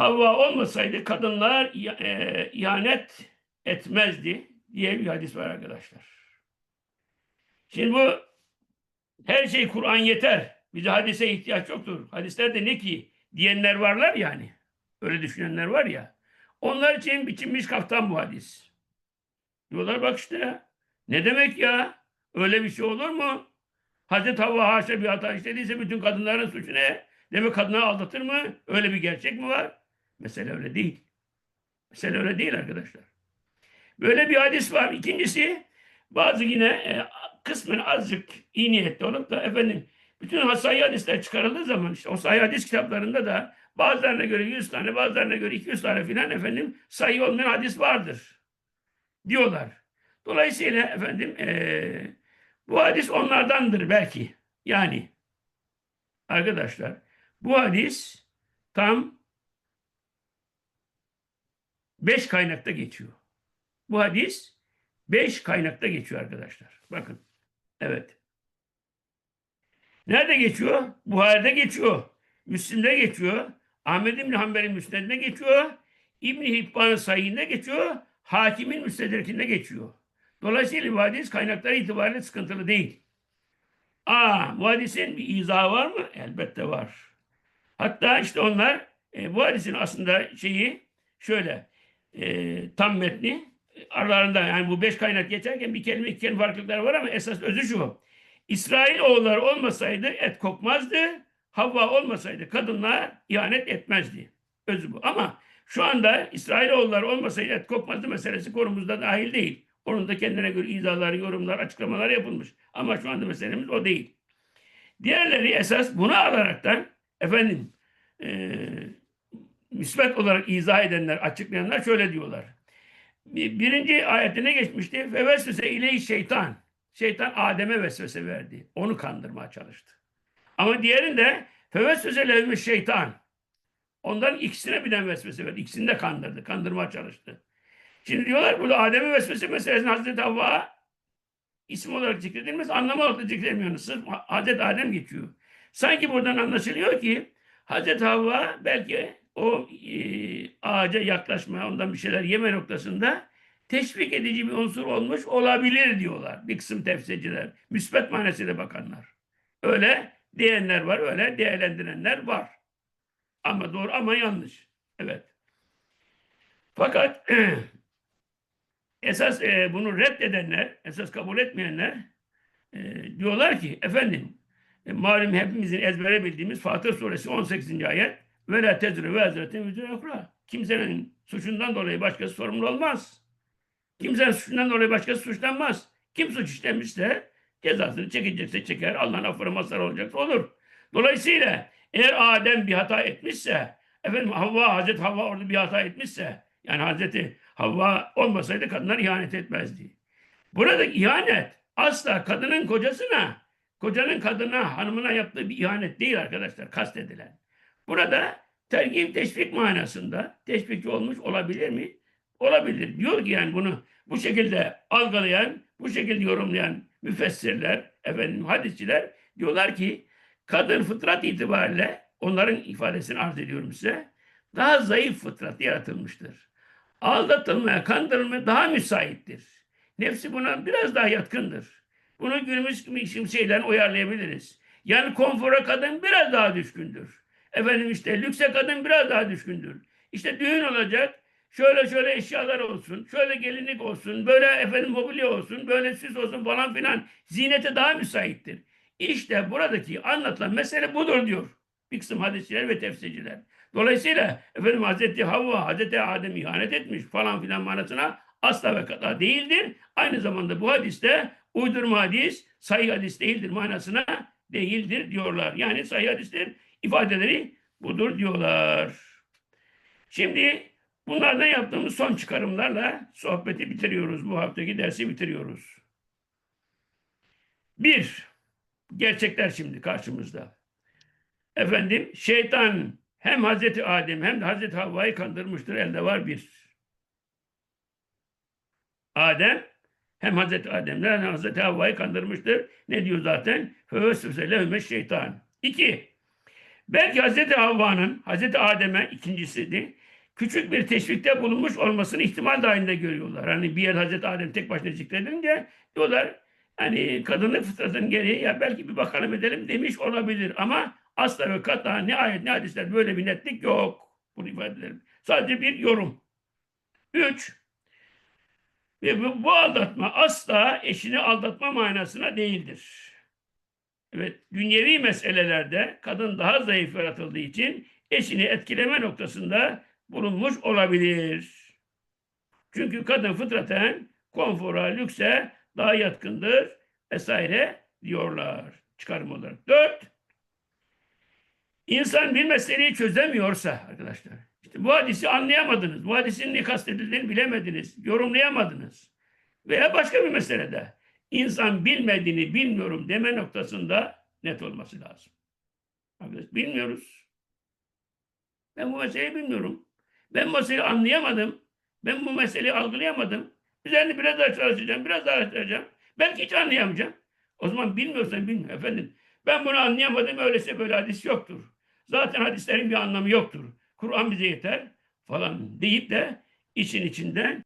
Havva olmasaydı kadınlar e, ihanet etmezdi diye bir hadis var arkadaşlar. Şimdi bu her şey Kur'an yeter. Bize hadise ihtiyaç yoktur. Hadislerde ne ki diyenler varlar yani. Öyle düşünenler var ya. Onlar için biçilmiş kaftan bu hadis. Diyorlar bak işte ne demek ya? Öyle bir şey olur mu? Hazreti Havva haşa bir hata işlediyse bütün kadınların suçu ne? Demek kadınları aldatır mı? Öyle bir gerçek mi var? Mesele öyle değil. Mesele öyle değil arkadaşlar. Böyle bir hadis var. İkincisi bazı yine e, kısmen azıcık iyi niyetli olup da efendim bütün sahih hadisler çıkarıldığı zaman işte o sahih hadis kitaplarında da bazılarına göre 100 tane bazılarına göre 200 tane filan efendim sahih olmayan hadis vardır diyorlar. Dolayısıyla efendim e, bu hadis onlardandır belki. Yani arkadaşlar bu hadis tam beş kaynakta geçiyor. Bu hadis beş kaynakta geçiyor arkadaşlar. Bakın. Evet. Nerede geçiyor? Buhari'de geçiyor. Müslim'de geçiyor. Ahmed İbni Hanbel'in müsnedinde geçiyor. İbni Hibban'ın sayhinde geçiyor. Hakimin müstedrekinde geçiyor. Dolayısıyla bu hadis kaynakları itibariyle sıkıntılı değil. Aa, bu hadisin bir izahı var mı? Elbette var. Hatta işte onlar e, bu hadisin aslında şeyi şöyle e, tam metni aralarında yani bu beş kaynak geçerken bir kelime iki kelime farklılıklar var ama esas özü şu. İsrail oğulları olmasaydı et kokmazdı. Havva olmasaydı kadınlar ihanet etmezdi. Özü bu. Ama şu anda İsrail oğulları olmasaydı et kokmazdı meselesi konumuzda dahil değil. Onun da kendine göre izahlar, yorumlar, açıklamalar yapılmış. Ama şu anda meselemiz o değil. Diğerleri esas bunu alaraktan efendim e, müsbet olarak izah edenler, açıklayanlar şöyle diyorlar. Bir- Birinci ayetine geçmişti. Ve vesvese ile şeytan. Şeytan Adem'e vesvese verdi. Onu kandırmaya çalıştı. Ama diğerinde fevesvese lehümüş şeytan. Ondan ikisine birden vesvese verdi. İkisini de kandırdı. Kandırmaya çalıştı. Şimdi diyorlar burada Adem'e vesvese meselesini Hazreti Havva isim olarak zikredilmez. Anlamı olarak da zikredilmiyor. Sırf Hazreti Adem geçiyor. Sanki buradan anlaşılıyor ki Hazreti Havva belki o e, ağaca yaklaşma, ondan bir şeyler yeme noktasında teşvik edici bir unsur olmuş olabilir diyorlar bir kısım tefsirciler. Müsbet manasıyla bakanlar. Öyle diyenler var, öyle değerlendirenler var. Ama doğru ama yanlış. Evet. Fakat esas e, bunu reddedenler, esas kabul etmeyenler e, diyorlar ki efendim e, malum hepimizin ezbere bildiğimiz Fatır suresi 18. ayet ve la tezri ve ukra. Kimsenin suçundan dolayı başkası sorumlu olmaz. Kimsenin suçundan dolayı başkası suçlanmaz. Kim suç işlemişse cezasını çekecekse çeker. Allah'ın affına mazhar olacaksa olur. Dolayısıyla eğer Adem bir hata etmişse, efendim Havva, Hazreti Havva orada bir hata etmişse, yani Hazreti Havva olmasaydı kadınlar ihanet etmezdi. Burada ihanet asla kadının kocasına, kocanın kadına, hanımına yaptığı bir ihanet değil arkadaşlar kastedilen. Burada tergib teşvik manasında teşvikçi olmuş olabilir mi? Olabilir. Diyor ki yani bunu bu şekilde algılayan, bu şekilde yorumlayan müfessirler, efendim hadisçiler diyorlar ki kadın fıtrat itibariyle onların ifadesini arz ediyorum size. Daha zayıf fıtrat yaratılmıştır. Aldatılmaya, kandırılmaya daha müsaittir. Nefsi buna biraz daha yatkındır. Bunu günümüz gibi şeylerle uyarlayabiliriz. Yani konfora kadın biraz daha düşkündür. Efendim işte lükse kadın biraz daha düşkündür. İşte düğün olacak. Şöyle şöyle eşyalar olsun. Şöyle gelinlik olsun. Böyle efendim mobilya olsun. Böyle süs olsun falan filan. Ziynete daha müsaittir. İşte buradaki anlatılan mesele budur diyor. Bir kısım hadisçiler ve tefsirciler. Dolayısıyla efendim Hazreti Havva, Hazreti Adem ihanet etmiş falan filan manasına asla ve kata değildir. Aynı zamanda bu hadiste uydurma hadis, sayı hadis değildir manasına değildir diyorlar. Yani sayı hadisler ifadeleri budur diyorlar. Şimdi bunlardan yaptığımız son çıkarımlarla sohbeti bitiriyoruz. Bu haftaki dersi bitiriyoruz. Bir, gerçekler şimdi karşımızda. Efendim şeytan hem Hazreti Adem hem de Hazreti Havva'yı kandırmıştır. Elde var bir. Adem hem Hazreti Adem'le hem Hazreti Havva'yı kandırmıştır. Ne diyor zaten? Fevesvese lehüme şeytan. İki, Belki Hazreti Havva'nın, Hazreti Adem'e ikincisiydi. Küçük bir teşvikte bulunmuş olmasını ihtimal dahilinde görüyorlar. Hani bir yer Hazreti Adem tek başına zikredilince diyorlar hani kadınlık fıtratının gereği ya belki bir bakalım edelim demiş olabilir ama asla ve kata ne ayet ne hadisler böyle bir netlik yok. Bunu ifade edelim. Sadece bir yorum. Üç, ve bu aldatma asla eşini aldatma manasına değildir. Evet, dünyevi meselelerde kadın daha zayıf yaratıldığı için eşini etkileme noktasında bulunmuş olabilir. Çünkü kadın fıtraten konfora, lükse daha yatkındır vesaire diyorlar çıkarım olarak. Dört, insan bir meseleyi çözemiyorsa arkadaşlar, işte bu hadisi anlayamadınız, bu hadisin ne kastedildiğini bilemediniz, yorumlayamadınız veya başka bir meselede insan bilmediğini bilmiyorum deme noktasında net olması lazım. Bilmiyoruz. Ben bu meseleyi bilmiyorum. Ben bu meseleyi anlayamadım. Ben bu meseleyi algılayamadım. Üzerine biraz daha çalışacağım, biraz daha araştıracağım. Belki hiç anlayamayacağım. O zaman bilmiyorsan bilmiyor efendim. Ben bunu anlayamadım, öyleyse böyle hadis yoktur. Zaten hadislerin bir anlamı yoktur. Kur'an bize yeter falan deyip de için içinden